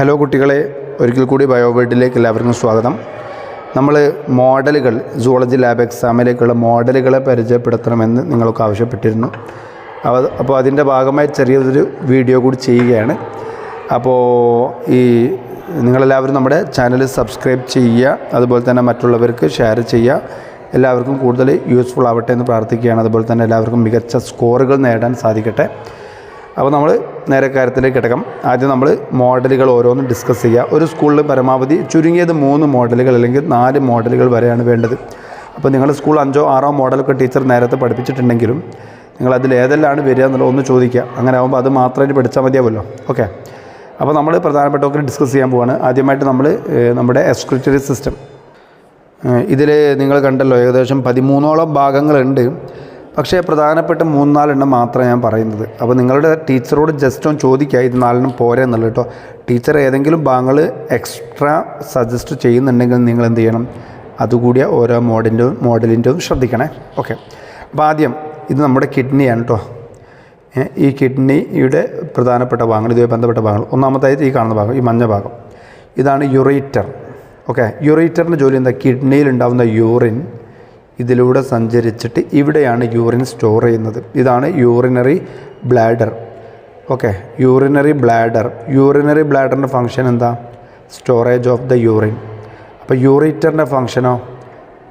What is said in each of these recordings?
Hello കുട്ടികളെ ഒരിക്കൽ കൂടി ബയോവേഡിലേക്ക് എല്ലാവർക്കും സ്വാഗതം. നമ്മൾ മോഡലുകൾ സുവോളജി ലാബ് എക്സാമിലേക്കുള്ള മോഡലുകളെ പരിചയപ്പെടുത്തണമെന്ന് നിങ്ങൾക്ക് ആവശ്യപ്പെട്ടിരുന്നു. അപ്പോൾ അതിന്റെ ഭാഗമായി ചെറിയൊരു വീഡിയോ കൂടി ചെയ്യുകയാണ്. അപ്പോൾ ഈ നിങ്ങളെല്ലാവരും നമ്മുടെ ചാനൽ സബ്സ്ക്രൈബ് ചെയ്യുക അതുപോലെ തന്നെ മറ്റുള്ളവർക്ക് ഷെയർ ചെയ്യുക. എല്ലാവർക്കും കൂടുതൽ യൂസ്ഫുൾ ആവട്ടെ എന്ന് പ്രാർത്ഥിക്കുകയാണ്. അതുപോലെ തന്നെ എല്ലാവർക്കും മികച്ച സ്കോറുകൾ നേടാൻ സാധിക്കട്ടെ. അപ്പോൾ നമ്മൾ നേരെ കാര്യത്തിലേക്ക് കിടക്കാം. ആദ്യം നമ്മൾ മോഡലുകൾ ഓരോന്നും ഡിസ്കസ് ചെയ്യുക. ഒരു സ്കൂളിൽ പരമാവധി ചുരുങ്ങിയത് മൂന്ന് മോഡലുകൾ അല്ലെങ്കിൽ നാല് മോഡലുകൾ വരെയാണ് വേണ്ടത്. അപ്പോൾ നിങ്ങൾ സ്കൂൾ അഞ്ചോ ആറോ മോഡലൊക്കെ ടീച്ചർ നേരത്തെ പഠിപ്പിച്ചിട്ടുണ്ടെങ്കിലും നിങ്ങൾ അതിൽ ഏതെല്ലാമാണ് വരിക എന്നുള്ളത് ഒന്ന് ചോദിക്കുക. അങ്ങനെ ആകുമ്പോൾ അത് മാത്രമായിട്ട് പഠിച്ചാൽ മതിയാവുമല്ലോ. ഓക്കെ. അപ്പോൾ നമ്മൾ പ്രധാനപ്പെട്ട ഒക്കെ ഡിസ്കസ് ചെയ്യാൻ പോവാണ്. ആദ്യമായിട്ട് നമ്മൾ നമ്മുടെ എക്സ്ക്രിറ്ററി സിസ്റ്റം ഇതിൽ നിങ്ങൾ കണ്ടല്ലോ ഏകദേശം പതിമൂന്നോളം ഭാഗങ്ങളുണ്ട്. പക്ഷേ പ്രധാനപ്പെട്ട മൂന്നാലെണ്ണം മാത്രമേ ഞാൻ പറയുന്നത്. അപ്പോൾ നിങ്ങളുടെ ടീച്ചറോട് ജസ്റ്റ് ഒന്ന് ചോദിക്കുക ഇത് നാലെണ്ണം പോരെ എന്നുള്ള കേട്ടോ. ടീച്ചർ ഏതെങ്കിലും ഭാഗങ്ങൾ എക്സ്ട്രാ സജസ്റ്റ് ചെയ്യുന്നുണ്ടെങ്കിൽ നിങ്ങൾ എന്ത് ചെയ്യണം? അതുകൂടിയ ഓരോ മോഡലിന്റെയും മോഡലിന്റെയും ശ്രദ്ധിക്കണേ. ഓക്കെ അപ്പോൾ ആദ്യം ഇത് നമ്മുടെ കിഡ്നിയാണ് കേട്ടോ. ഈ കിഡ്നിയുടെ പ്രധാനപ്പെട്ട ഭാഗങ്ങൾ ഇതുമായി ബന്ധപ്പെട്ട ഭാഗങ്ങൾ. ഒന്നാമതായിട്ട് ഈ കാണുന്ന ഭാഗം ഈ മഞ്ഞ ഭാഗം. ഇതാണ് യുറേറ്റർ ഓക്കെ യുറേറ്ററിന്റെ ജോലി എന്താ? കിഡ്നിയിൽ ഉണ്ടാകുന്ന യൂറിൻ ഇതിലൂടെ സഞ്ചരിച്ചിട്ട് ഇവിടെയാണ് യൂറിൻ സ്റ്റോർ ചെയ്യുന്നത്. ഇതാണ് urinary bladder okay urinary bladder urinary ബ്ലാഡറിന്റെ function എന്താ? സ്റ്റോറേജ് ഓഫ് ദ യൂറിൻ അപ്പോൾ യൂറീറ്ററിന്റെ ഫങ്ഷനോ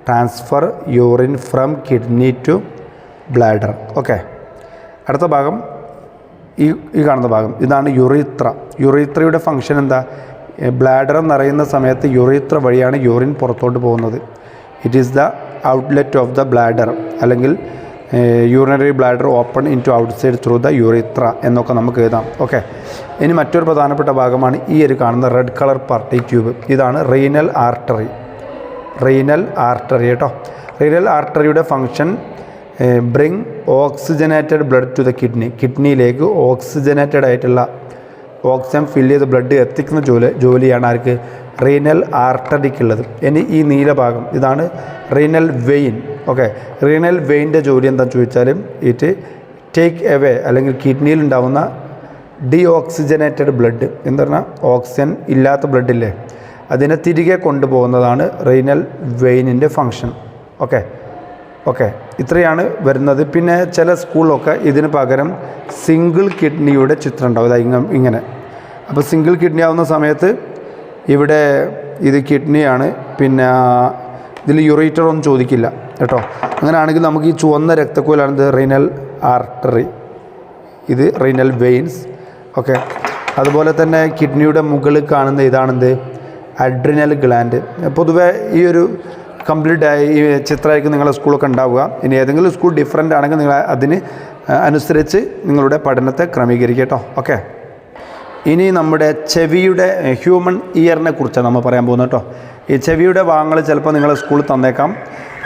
transfer urine from kidney to bladder okay അടുത്ത ഭാഗം ഈ ഈ കാണുന്ന ഭാഗം. ഇതാണ് യുറീത്ര യുറീത്രയുടെ ഫങ്ഷൻ എന്താ? ബ്ലാഡർ എന്നറിയുന്ന സമയത്ത് യുറീത്ര വഴിയാണ് യൂറിൻ പുറത്തോട്ട് പോകുന്നത്. It is the outlet of the bladder അല്ലെങ്കിൽ urinary bladder open into outside through the urethra എന്നൊക്കെ നമുക്ക് എഴുതാം. ഓക്കെ ഇനി മറ്റൊരു പ്രധാനപ്പെട്ട ഭാഗമാണ് ഈ ഒരു കാണുന്ന റെഡ് കളർ പാർട്ടി ട്യൂബ് ഇതാണ് റീനൽ ആർട്ടറി റീനൽ ആർട്ടറി കേട്ടോ. Renal ആർട്ടറിയുടെ function bring oxygenated blood to the kidney കിഡ്നിയിലേക്ക് oxygenated ആയിട്ടുള്ള ഓക്സിജൻ ഫില്ല് ചെയ്ത് ബ്ലഡ് എത്തിക്കുന്ന ജോലി ജോലിയാണ് ആർക്ക്? റീനൽ ആർട്ടറിക്കുള്ളത് ഇനി ഈ നീലഭാഗം ഇതാണ് റീനൽ വെയിൻ ഓക്കെ റീനൽ വെയിന്റെ ജോലി എന്താണെന്ന് ചോദിച്ചാൽ ഇറ്റ് ടേക്ക് എവേ അല്ലെങ്കിൽ കിഡ്നിയിൽ ഉണ്ടാവുന്ന ഡി ഓക്സിജനേറ്റഡ് ബ്ലഡ് എന്ന് പറഞ്ഞാൽ ഓക്സിജൻ ഇല്ലാത്ത ബ്ലഡില്ലേ അതിനെ തിരികെ കൊണ്ടുപോകുന്നതാണ് റീനൽ വെയിനിന്റെ ഫങ്ഷൻ ഓക്കെ ഓക്കെ ഇത്രയാണ് വരുന്നത്. പിന്നെ ചില സ്കൂളൊക്കെ ഇതിന് പകരം സിംഗിൾ കിഡ്നിയുടെ ചിത്രം ഉണ്ടാവും ഇങ്ങനെ. അപ്പോൾ സിംഗിൾ കിഡ്നി ആവുന്ന സമയത്ത് ഇവിടെ ഇത് കിഡ്നിയാണ് പിന്നെ ഇതിൽ യുറേറ്റർ ഒന്നും ചോദിക്കില്ല. കേട്ടോ? അങ്ങനെയാണെങ്കിൽ നമുക്ക് ഈ ചുവന്ന രക്തക്കോലാണ് ഇത് റീനൽ ആർട്ടറി ഇത് റീനൽ വെയിൻസ് ഓക്കെ. അതുപോലെ തന്നെ കിഡ്നിയുടെ മുകളിൽ കാണുന്ന ഇതാണെന്ത്? അഡ്രിനൽ ഗ്ലാൻഡ് പൊതുവേ ഈ ഒരു കംപ്ലീറ്റ് ആയി ഈ ചിത്രമായിരിക്കും നിങ്ങളുടെ സ്കൂളൊക്കെ ഉണ്ടാവുക. ഇനി ഏതെങ്കിലും സ്കൂൾ ഡിഫറെന്റ് ആണെങ്കിൽ നിങ്ങൾ അതിന് അനുസരിച്ച് നിങ്ങളുടെ പഠനത്തെ ക്രമീകരിക്കുക കേട്ടോ. ഓക്കെ ഇനി നമ്മുടെ ചെവിയുടെ ഹ്യൂമൻ ഇയറിനെ കുറിച്ചാണ് നമ്മൾ പറയാൻ പോകുന്നത് കേട്ടോ. ഈ ചെവിയുടെ ഭാഗങ്ങൾ ചിലപ്പോൾ നിങ്ങളെ സ്കൂളിൽ തന്നേക്കാം.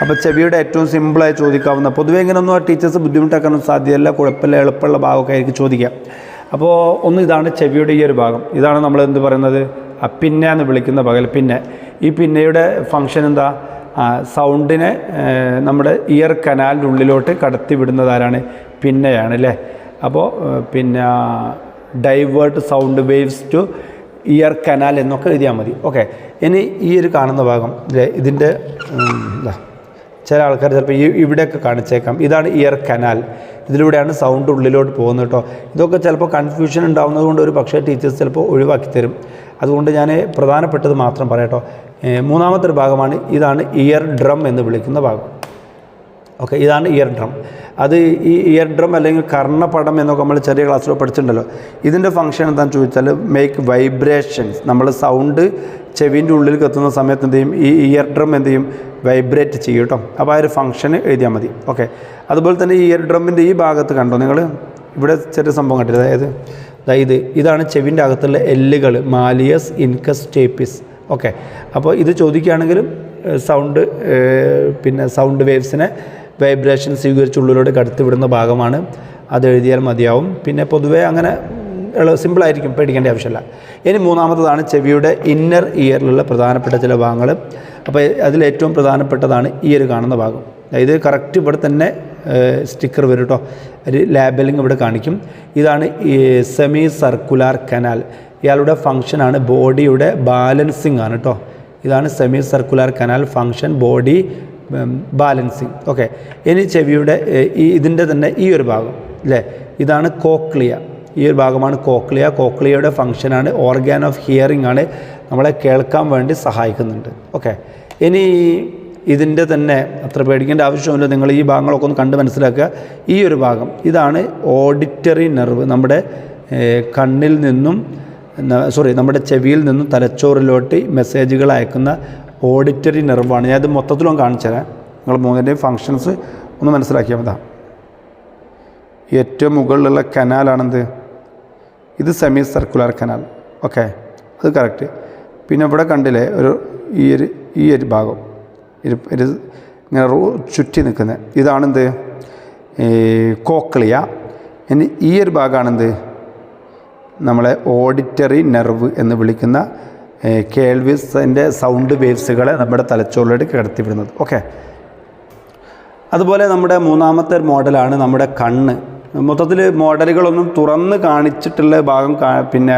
അപ്പോൾ ചെവിയുടെ ഏറ്റവും സിമ്പിളായി ചോദിക്കാവുന്ന പൊതുവേ ഇങ്ങനെയൊന്നും ടീച്ചേഴ്സ് ബുദ്ധിമുട്ടാക്കാനും സാധ്യതയല്ല കുഴപ്പമില്ല എളുപ്പമുള്ള ഭാഗമൊക്കെ ആയിരിക്കും ചോദിക്കാം അപ്പോൾ ഒന്ന് ഇതാണ് ചെവിയുടെ ഈ ഒരു ഭാഗം. ഇതാണ് നമ്മൾ എന്ത് പറയുന്നത്? ആ പിന്നെ എന്ന് വിളിക്കുന്ന പകൽ പിന്നെ. ഈ പിന്നെയുടെ ഫങ്ഷൻ എന്താ? ആ, സൗണ്ടിനെ നമ്മുടെ ഇയർ കനാലിന്റെ ഉള്ളിലോട്ട് കടത്തി വിടുന്നതാരാണ് പിന്നെയാണ് അല്ലേ അപ്പോൾ പിന്നെ divert sound waves to ear canal എന്നൊക്കെ എഴുതിയാൽ മതി. ഓക്കെ. ഇനി ഈ ഒരു കാണുന്ന ഭാഗം അല്ലേ ഇതിന്റെ ചില ആൾക്കാർ ചിലപ്പോൾ ഈ ഇവിടെയൊക്കെ കാണിച്ചേക്കാം. ഇതാണ് ഇയർ കനാൽ. ഇതിലൂടെയാണ് സൗണ്ട് ഉള്ളിലോട്ട് പോകുന്നത് കേട്ടോ. ഇതൊക്കെ ചിലപ്പോൾ കൺഫ്യൂഷൻ ഉണ്ടാകുന്നത് കൊണ്ട് ഒരു പക്ഷേ ടീച്ചേഴ്സ് ചിലപ്പോൾ ഒഴിവാക്കി തരും. അതുകൊണ്ട് ഞാൻ പ്രധാനപ്പെട്ടത് മാത്രം പറയാം ഏഹ് മൂന്നാമത്തെ ഒരു ഭാഗമാണ് ഇതാണ് ഇയർ ഡ്രം എന്ന് വിളിക്കുന്ന ഭാഗം. ഓക്കെ ഇതാണ് ഇയർ ഡ്രം. അത് ഈ ഇയർ ഡ്രം അല്ലെങ്കിൽ കർണപടം എന്നൊക്കെ നമ്മൾ ചെറിയ ക്ലാസ്സിൽ പഠിച്ചിട്ടുണ്ടല്ലോ. ഇതിന്റെ ഫങ്ഷൻ എന്താണെന്ന് ചോദിച്ചാൽ മേക്ക് വൈബ്രേഷൻസ് നമ്മൾ സൗണ്ട് ചെവിന്റെ ഉള്ളിൽ കത്തുന്ന സമയത്ത് എന്ത് ചെയ്യും? ഈ ഇയർ ഡ്രം എന്ത് ചെയ്യും? വൈബ്രേറ്റ് ചെയ്യും കേട്ടോ. അപ്പോൾ ആ ഒരു ഫങ്ഷന് എഴുതിയാൽ മതി. ഓക്കെ അതുപോലെ തന്നെ ഈ ഇയർ ഡ്രമ്മിന്റെ ഈ ഭാഗത്ത് കണ്ടോ നിങ്ങൾ ഇവിടെ ചെറിയ സംഭവം കണ്ടില്ല? അതായത് അതായത് ഇത് ഇതാണ് ചെവിന്റെ അകത്തുള്ള എല്ലുകൾ മാലിയസ് ഇൻകസ് ഓക്കെ. അപ്പോൾ ഇത് ചോദിക്കുകയാണെങ്കിലും സൗണ്ട് പിന്നെ സൗണ്ട് വേവ്സിനെ വൈബ്രേഷൻ സ്വീകരിച്ച് ഉള്ളിലൂടെ കടത്തിവിടുന്ന ഭാഗമാണ്. അത് എഴുതിയാൽ മതിയാവും. പിന്നെ പൊതുവേ അങ്ങനെ സിമ്പിളായിരിക്കും പേടിക്കേണ്ട ആവശ്യമില്ല. ഇനി മൂന്നാമത്തതാണ് ചെവിയുടെ ഇന്നർ ഇയറിലുള്ള പ്രധാനപ്പെട്ട ചില ഭാഗങ്ങൾ. അപ്പോൾ അതിലേറ്റവും പ്രധാനപ്പെട്ടതാണ് ഈ ഒരു കാണുന്ന ഭാഗം. ഇത് കറക്റ്റ് ഇവിടെ തന്നെ സ്റ്റിക്കർ വരും കേട്ടോ. ഒരു ലാബലിംഗ് ഇവിടെ കാണിക്കും. ഇതാണ് സെമി സർക്കുലാർ കനാൽ ഇയാളുടെ ഫങ്ഷനാണ് ബോഡിയുടെ ബാലൻസിങ് ആണ് കേട്ടോ ഇതാണ് semi circular canal function body balancing okay ഇനി ചെവിയുടെ ഈ ഇതിന്റെ തന്നെ ഈ ഒരു ഭാഗം അല്ലേ ഇതാണ് കോക്ലിയ ഈ ഒരു ഭാഗമാണ് കോക്ലിയ കോക്ലിയയുടെ ഫങ്ഷനാണ് ഓർഗാൻ ഓഫ് ഹിയറിംഗ് ആണ് നമ്മളെ കേൾക്കാൻ വേണ്ടി സഹായിക്കുന്നുണ്ട്. ഓക്കെ ഇനി ഇതിന്റെ തന്നെ അത്ര പേടിക്കേണ്ട ആവശ്യമില്ല നിങ്ങൾ ഈ ഭാഗങ്ങളൊക്കെ ഒന്ന് കണ്ട് മനസ്സിലാക്കുക. ഈ ഒരു ഭാഗം ഇതാണ് ഓഡിറ്ററി നെർവ് നമ്മുടെ കണ്ണിൽ നിന്നും സോറി നമ്മുടെ ചെവിയിൽ നിന്നും തലച്ചോറിലോട്ട് മെസ്സേജുകൾ അയക്കുന്ന ഓഡിറ്ററി നെർവാണ് ഞാൻ ഇത് മൊത്തത്തിലൊന്ന് കാണിച്ചു തരാം. നിങ്ങൾ മൂന്നിന്റെയും ഫങ്ഷൻസ് ഒന്ന് മനസ്സിലാക്കിയാൽ മതി. ഏറ്റവും മുകളിലുള്ള കനാലാണെന്ത് ഇത് സെമി സർക്കുലർ കനാൽ ഓക്കെ അത് കറക്റ്റ് പിന്നെ ഇവിടെ കണ്ടില്ലേ ഒരു ഈ ഒരു ഈ ഒരു ഭാഗം. ഒരു ഒരു ഇങ്ങനെ ചുറ്റി നിൽക്കുന്നത് ഇതാണെന്ത്? കോക്ലിയ. ഇനി ഈ ഒരു ഭാഗമാണെന്ത് നമ്മളെ ഓഡിറ്ററി നെർവ് എന്ന് വിളിക്കുന്ന കേൾവിസിന്റെ സൗണ്ട് വേവ്സുകളെ നമ്മുടെ തലച്ചോറിലേക്ക് കടത്തിവിടുന്നത്. ഓക്കെ അതുപോലെ നമ്മുടെ മൂന്നാമത്തെ മോഡലാണ് നമ്മുടെ കണ്ണ്. മൊത്തത്തിൽ മോഡലുകളൊന്നും തുറന്ന് കാണിച്ചിട്ടുള്ള ഭാഗം പിന്നെ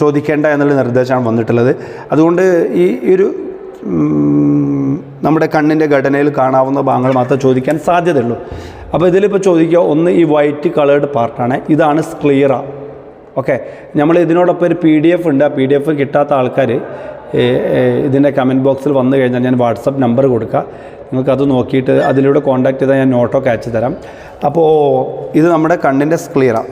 ചോദിക്കേണ്ട എന്നുള്ള നിർദ്ദേശമാണ് വന്നിട്ടുള്ളത്. അതുകൊണ്ട് ഈ ഒരു നമ്മുടെ കണ്ണിന്റെ ഘടനയിൽ കാണാവുന്ന ഭാഗങ്ങൾ മാത്രം ചോദിക്കാൻ സാധ്യതയുള്ളൂ. അപ്പോൾ ഇതിലിപ്പോൾ ചോദിക്കുക ഒന്ന് ഈ വൈറ്റ് കളേർഡ് പാർട്ടാണ് ഇതാണ് സ്ക്ലിയറ ഓക്കെ നമ്മൾ ഇതിനോടൊപ്പം ഒരു പി ഡി എഫ് ഉണ്ട്. ആ പി ഡി എഫ് കിട്ടാത്ത ആൾക്കാർ ഇതിന്റെ കമന്റ് ബോക്സിൽ വന്നു കഴിഞ്ഞാൽ ഞാൻ വാട്സപ്പ് നമ്പർ കൊടുക്കുക നിങ്ങൾക്കത് നോക്കിയിട്ട് അതിലൂടെ കോൺടാക്ട് ചെയ്താൽ ഞാൻ നോട്ടോ അയച്ചു തരാം. അപ്പോൾ ഇത് നമ്മുടെ കണ്ണിന്റെ സ്ക്ലിയറാണ്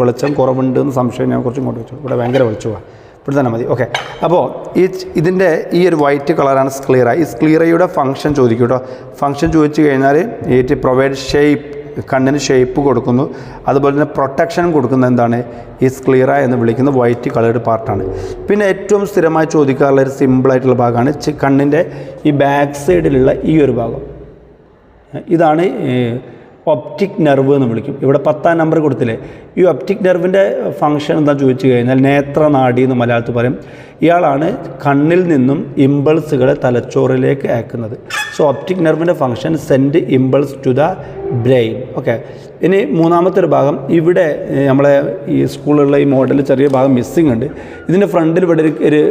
വെളിച്ചം കുറവുണ്ട് എന്ന് സംശയം ഞാൻ കുറച്ച് ഇങ്ങോട്ട് വെച്ചു ഇവിടെ ഭയങ്കര വെളിച്ചമാണ് ഇവിടെ തന്നെ മതി. ഓക്കെ അപ്പോൾ ഈ ഇതിന്റെ ഈ ഒരു വൈറ്റ് കളറാണ് സ്ക്ലിയറ ഈ സ്ക്ലിയറയുടെ ഫംഗ്ഷൻ ചോദിക്കും കേട്ടോ ഫംഗ്ഷൻ ചോദിച്ചു കഴിഞ്ഞാൽ ഇറ്റ് പ്രൊവൈഡ് ഷേപ്പ് കണ്ണിന് ഷേപ്പ് കൊടുക്കുന്നു. അതുപോലെ തന്നെ പ്രൊട്ടക്ഷനും കൊടുക്കുന്ന എന്താണ്? ഈസ് ക്ലിയറ എന്ന് വിളിക്കുന്ന വൈറ്റ് കളേർഡ് പാർട്ടാണ് പിന്നെ ഏറ്റവും സ്ഥിരമായി ചോദിക്കാറുള്ള ഒരു സിമ്പിളായിട്ടുള്ള ഭാഗമാണ് കണ്ണിന്റെ ഈ ബാക്ക് സൈഡിലുള്ള ഈ ഒരു ഭാഗം. ഇതാണ് ഒപ്റ്റിക് നെർവ് എന്ന് വിളിക്കും. ഇവിടെ പത്താം നമ്പർ കൊടുത്തില്ലേ? ഈ ഒപ്റ്റിക് നെർവിന്റെ ഫങ്ഷൻ എന്താ ചോദിച്ചു കഴിഞ്ഞാൽ നേത്രനാടി എന്ന് മലയാളത്തിൽ പറയും. ഇയാളാണ് കണ്ണിൽ നിന്നും ഇമ്പൾസുകളെ തലച്ചോറിലേക്ക് അയക്കുന്നത്. So optic നെർവിന്റെ function send impulse to the brain okay ഇനി മൂന്നാമത്തെ ഒരു ഭാഗം. ഇവിടെ നമ്മളെ ഈ സ്കൂളിലുള്ള ഈ മോഡൽ ചെറിയ ഭാഗം മിസ്സിംഗ് ഉണ്ട്. ഇതിന്റെ ഫ്രണ്ടിൽ ഇവിടെ ഒരു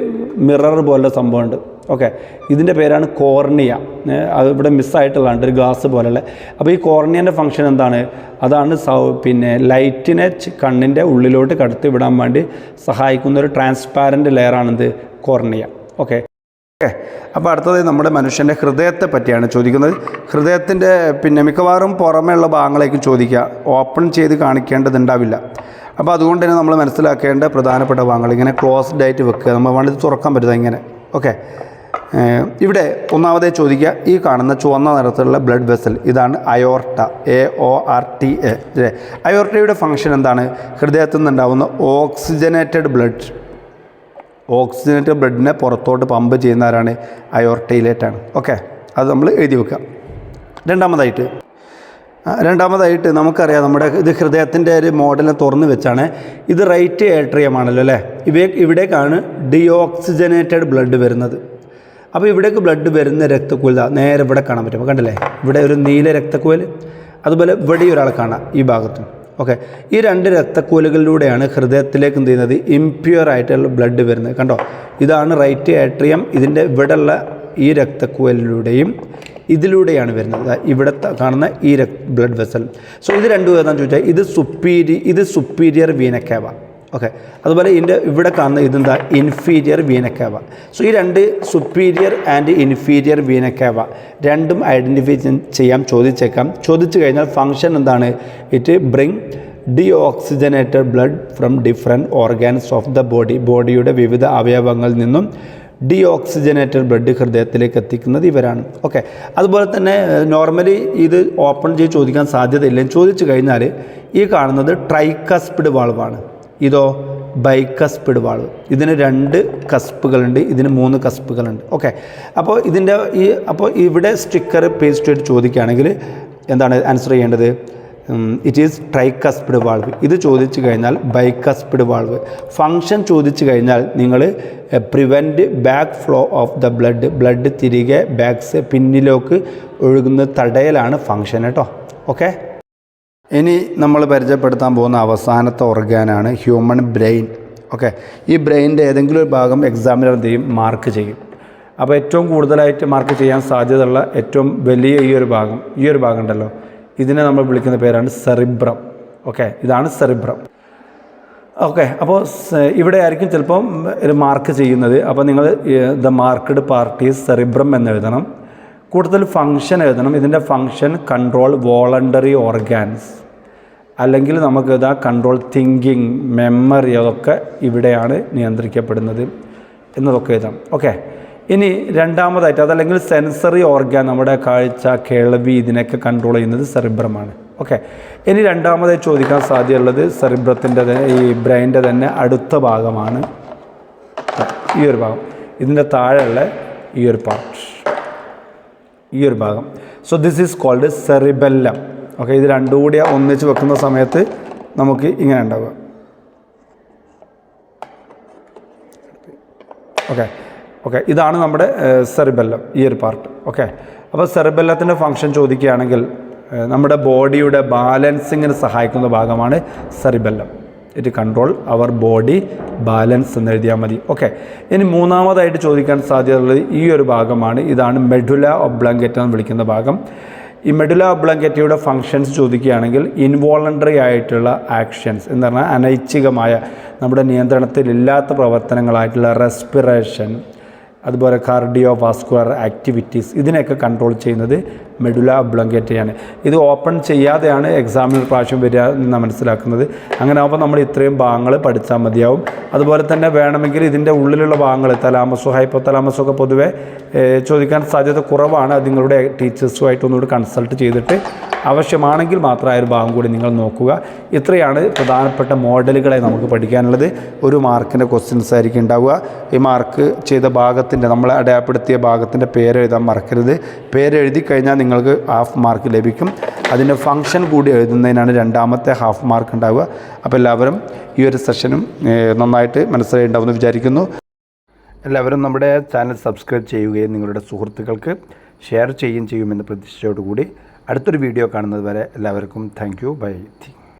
മിറർ പോലുള്ള സംഭവമുണ്ട്. ഓക്കെ ഇതിന്റെ പേരാണ് കോർണിയ. അത് ഇവിടെ മിസ്സായിട്ടുള്ളതാണ് ഒരു ഗ്ലാസ് പോലെയുള്ള. അപ്പോൾ ഈ കോർണിയന്റെ ഫംഗ്ഷൻ എന്താണ്? അതാണ് സൗ പിന്നെ ലൈറ്റിനെ കണ്ണിന്റെ ഉള്ളിലോട്ട് കടത്തി വിടാൻ വേണ്ടി സഹായിക്കുന്ന ഒരു ട്രാൻസ്പാരന്റ് ലെയറാണിത് കോർണിയ. ഓക്കെ ഓക്കെ അപ്പോൾ അടുത്തത് നമ്മുടെ മനുഷ്യന്റെ ഹൃദയത്തെ പറ്റിയാണ് ചോദിക്കുന്നത്. ഹൃദയത്തിന്റെ പിന്നെ മിക്കവാറും പുറമേയുള്ള ഭാഗങ്ങളേക്ക് ചോദിക്കുക. ഓപ്പൺ ചെയ്ത് കാണിക്കേണ്ടതുണ്ടാവില്ല. അപ്പോൾ അതുകൊണ്ട് തന്നെ നമ്മൾ മനസ്സിലാക്കേണ്ട പ്രധാനപ്പെട്ട ഭാഗങ്ങൾ. ഇങ്ങനെ ക്ലോസ്ഡ് ആയിട്ട് വെക്കുക. നമ്മൾ വേണ്ടത് തുറക്കാൻ പറ്റുക ഇങ്ങനെ. ഓക്കെ ഇവിടെ ഒന്നാമതേ ചോദിക്കുക ഈ കാണുന്ന ചുവന്ന നിറത്തിലുള്ള ബ്ലഡ് വെസൽ ഇതാണ് aorta A O R T A അയോർട്ടയുടെ function എന്താണ്? ഹൃദയത്തിൽ നിന്നുണ്ടാവുന്ന ഓക്സിജനേറ്റഡ് ബ്ലഡ് ഓക്സിജനേറ്റഡ് ബ്ലഡിനെ പുറത്തോട്ട് പമ്പ് ചെയ്യുന്ന ആരാണ്? അയോർട്ടയിലേറ്റാണ് ഓക്കെ അത് നമ്മൾ എഴുതി വെക്കുക. രണ്ടാമതായിട്ട് രണ്ടാമതായിട്ട് നമുക്കറിയാം നമ്മുടെ ഇത് ഹൃദയത്തിന്റെ ഒരു മോഡലിനെ തുറന്ന് വെച്ചാണ് ഇത് റൈറ്റ് ഏട്രിയമാണല്ലോ അല്ലേ? ഇവ ഇവിടേക്കാണ് ഡിയോക്സിജനേറ്റഡ് ബ്ലഡ് വരുന്നത്. അപ്പോൾ ഇവിടേക്ക് ബ്ലഡ് വരുന്ന രക്തക്കുഴൽ നേരെ ഇവിടെ കാണാൻ പറ്റും. കണ്ടില്ലേ? ഇവിടെ ഒരു നീല രക്തക്കുഴൽ അതുപോലെ ഇവിടെ ഒരാളെ കാണാം ഈ ഭാഗത്തും. ഓക്കെ ഈ രണ്ട് രക്തക്കുഴലുകളിലൂടെയാണ് ഹൃദയത്തിലേക്ക് എന്ത് ചെയ്യുന്നത്? ഇംപ്യൂർ ആയിട്ടുള്ള ബ്ലഡ് വരുന്നത്. കണ്ടോ? ഇതാണ് റൈറ്റ് ആട്രിയം ഇതിന്റെ ഇവിടെയുള്ള ഈ രക്തക്കുഴലിലൂടെയും ഇതിലൂടെയാണ് വരുന്നത്. ഇവിടെ കാണുന്ന ഈ ബ്ലഡ് വെസൽ സോ ഇത് രണ്ടും ഏതാണെന്ന് ചോദിച്ചാൽ ഇത് സുപ്പീരി ഇത് സുപ്പീരിയർ വീനക്കേവ ഓക്കെ അതുപോലെ ഇതിന്റെ ഇവിടെ കാണുന്ന ഇതെന്താ? ഇൻഫീരിയർ വീനക്കേവ സോ ഈ രണ്ട് സുപ്പീരിയർ ആൻഡ് ഇൻഫീരിയർ വീനക്കേവ രണ്ടും ഐഡന്റിഫൈ ചെയ്യാം ചോദിച്ചേക്കാം. ചോദിച്ചു കഴിഞ്ഞാൽ ഫങ്ഷൻ എന്താണ്? It bring deoxygenated blood from different organs of the body ബോഡിയുടെ വിവിധ അവയവങ്ങളിൽ നിന്നും ഡി ഓക്സിജനേറ്റഡ് ബ്ലഡ് ഹൃദയത്തിലേക്ക് എത്തിക്കുന്നത് ഇവരാണ്. ഓക്കെ അതുപോലെ തന്നെ നോർമലി ഇത് ഓപ്പൺ ചെയ്ത് ചോദിക്കാൻ സാധ്യതയില്ല. ചോദിച്ചു കഴിഞ്ഞാൽ ഈ കാണുന്നത് ട്രൈക്കസ്പിഡ് വാൾവാണ് ഇതോ ബൈക്കസ്പിഡ് വാൾവ് ഇതിന് രണ്ട് കസ്പുകളുണ്ട് ഇതിന് മൂന്ന് കസ്പുകളുണ്ട് ഓക്കെ. അപ്പോൾ ഇതിന്റെ ഈ അപ്പോൾ ഇവിടെ സ്റ്റിക്കർ പേസ്റ്റ് ആയിട്ട് ചോദിക്കുകയാണെങ്കിൽ എന്താണ് ആൻസർ ചെയ്യേണ്ടത്? ഇറ്റ് ഈസ് ട്രൈക്കസ്പിഡ് വാൾവ് ഇത് ചോദിച്ചു കഴിഞ്ഞാൽ ബൈക്കസ്പിഡ് വാൾവ് ഫങ്ഷൻ ചോദിച്ചു കഴിഞ്ഞാൽ നിങ്ങൾ prevent back flow of the blood blood തിരികെ ബാക്സ് പിന്നിലേക്ക് ഒഴുകുന്ന തടയലാണ് ഫങ്ഷൻ കേട്ടോ. ഓക്കെ? ഇനി നമ്മൾ പരിചയപ്പെടുത്താൻ പോകുന്ന അവസാനത്തെ ഓർഗാനാണ് ഹ്യൂമൺ ബ്രെയിൻ. ഓക്കെ ഈ ബ്രെയിനിന്റെ ഏതെങ്കിലും ഒരു ഭാഗം എക്സാമിനർ എന്ത് ചെയ്യും? മാർക്ക് ചെയ്യും. അപ്പോൾ ഏറ്റവും കൂടുതലായിട്ട് മാർക്ക് ചെയ്യാൻ സാധ്യതയുള്ള ഏറ്റവും വലിയ ഈ ഒരു ഭാഗം ഈ ഒരു ഭാഗം ഉണ്ടല്ലോ. ഇതിനെ നമ്മൾ വിളിക്കുന്ന പേരാണ് സെറിബ്രം. ഓക്കെ ഇതാണ് സെറിബ്രം. ഓക്കെ അപ്പോൾ ഇവിടെ ആയിരിക്കും ചിലപ്പം ഒരു മാർക്ക് ചെയ്യുന്നത്. അപ്പോൾ നിങ്ങൾ ദ മാർക്ക്ഡ് പാർട്ടീസ് സെറിബ്രം എന്ന് എഴുതണം. കൂടുതൽ ഫങ്ഷൻ എഴുതണം. ഇതിന്റെ ഫങ്ഷൻ കൺട്രോൾ വോളണ്ടറി ഓർഗാൻസ് അല്ലെങ്കിൽ നമുക്ക് ഇതാ കൺട്രോൾ തിങ്കിങ് മെമ്മറി അതൊക്കെ ഇവിടെയാണ് നിയന്ത്രിക്കപ്പെടുന്നത് എന്നതൊക്കെ എഴുതാം. ഓക്കെ ഇനി രണ്ടാമതായിട്ട് അതല്ലെങ്കിൽ സെൻസറി ഓർഗാൻ നമ്മുടെ കാഴ്ച കേൾവി ഇതിനൊക്കെ കൺട്രോൾ ചെയ്യുന്നത് സെറിബ്രമാണ് ഓക്കെ ഇനി രണ്ടാമതായി ചോദിക്കാൻ സാധ്യതയുള്ളത് സെറിബ്രത്തിന്റെ ഈ ബ്രെയിന്റെ തന്നെ അടുത്ത ഭാഗമാണ്. ഈ ഒരു ഭാഗം. ഇതിന്റെ താഴെയുള്ള ഈ ഒരു പാർട്ട് ഈ ഒരു ഭാഗം. So this is called cerebellum okay ഇത് രണ്ടും കൂടി ഒന്നിച്ച് വെക്കുന്ന സമയത്ത് നമുക്ക് ഇങ്ങനെ ഉണ്ടാവുക. ഓക്കെ ഓക്കെ ഇതാണ് നമ്മുടെ സെറിബെല്ലം ഈ ഒരു പാർട്ട് ഓക്കെ അപ്പോൾ സെറിബെല്ലത്തിന്റെ ഫങ്ഷൻ ചോദിക്കുകയാണെങ്കിൽ നമ്മുടെ ബോഡിയുടെ ബാലൻസിങ്ങിന് സഹായിക്കുന്ന ഭാഗമാണ് cerebellum it control our body balance എന്ന് എഴുതിയാൽ മതി. ഓക്കെ ഇനി മൂന്നാമതായിട്ട് ചോദിക്കാൻ സാധ്യതയുള്ളത് ഈ ഒരു ഭാഗമാണ്. ഇതാണ് മെഡുല ഒബ്ലങ്കറ്റ് എന്ന് വിളിക്കുന്ന ഭാഗം. ഈ മെഡുല ഒബ്ലങ്കറ്റയുടെ ഫങ്ഷൻസ് ചോദിക്കുകയാണെങ്കിൽ ഇൻവോളണ്ടറി ആയിട്ടുള്ള ആക്ഷൻസ് എന്ന് പറഞ്ഞാൽ അനൈച്ഛികമായ നമ്മുടെ നിയന്ത്രണത്തിലില്ലാത്ത പ്രവർത്തനങ്ങളായിട്ടുള്ള റെസ്പിറേഷൻ അതുപോലെ കാർഡിയോ വാസ്കുലർ ആക്ടിവിറ്റീസ് ഇതിനെയൊക്കെ കൺട്രോൾ ചെയ്യുന്നത് മെഡുല ബ്ലങ്കേറ്റയാണ് ഇത് ഓപ്പൺ ചെയ്യാതെയാണ് എക്സാമിന് പ്രാവശ്യം വരിക എന്ന് മനസ്സിലാക്കുന്നത്. അങ്ങനെ ആകുമ്പോൾ നമ്മൾ ഇത്രയും ഭാഗങ്ങൾ പഠിച്ചാൽ മതിയാവും. അതുപോലെ തന്നെ വേണമെങ്കിൽ ഇതിന്റെ ഉള്ളിലുള്ള ഭാഗങ്ങൾ തലാമസോ ഹൈപ്പോ തലാമസോ പൊതുവേ ചോദിക്കാൻ സാധ്യത കുറവാണ്. അത് നിങ്ങളുടെ ടീച്ചേഴ്സുമായിട്ട് ഒന്നുകൂടി കൺസൾട്ട് ചെയ്തിട്ട് ആവശ്യമാണെങ്കിൽ മാത്രം ആ ഒരു ഭാഗം കൂടി നിങ്ങൾ നോക്കുക. ഇത്രയാണ് പ്രധാനപ്പെട്ട മോഡലുകളെ നമുക്ക് പഠിക്കാനുള്ളത്. ഒരു മാർക്കിന്റെ ക്വസ്റ്റ്യൻസ് ആയിരിക്കും ഉണ്ടാവുക. ഈ മാർക്ക് ചെയ്ത ഭാഗത്തിന്റെ നമ്മൾ അടയാളപ്പെടുത്തിയ ഭാഗത്തിന്റെ പേര് എഴുതാൻ മറക്കരുത്. പേര് എഴുതി കഴിഞ്ഞാൽ നിങ്ങൾക്ക് ഹാഫ് മാർക്ക് ലഭിക്കും. അതിന്റെ ഫങ്ഷൻ കൂടി എഴുതുന്നതിനാണ് രണ്ടാമത്തെ ഹാഫ് മാർക്ക് ഉണ്ടാവുക. അപ്പോൾ എല്ലാവരും ഈ ഒരു സെഷനും നന്നായിട്ട് മനസ്സിലായി ഉണ്ടാവുമെന്ന് വിചാരിക്കുന്നു. എല്ലാവരും നമ്മുടെ ചാനൽ സബ്സ്ക്രൈബ് ചെയ്യുകയും നിങ്ങളുടെ സുഹൃത്തുക്കൾക്ക് ഷെയർ ചെയ്യുകയും ചെയ്യുമെന്ന് പ്രതീക്ഷയോടുകൂടി അടുത്തൊരു വീഡിയോ കാണുന്നത് വരെ എല്ലാവർക്കും താങ്ക് യു ബൈ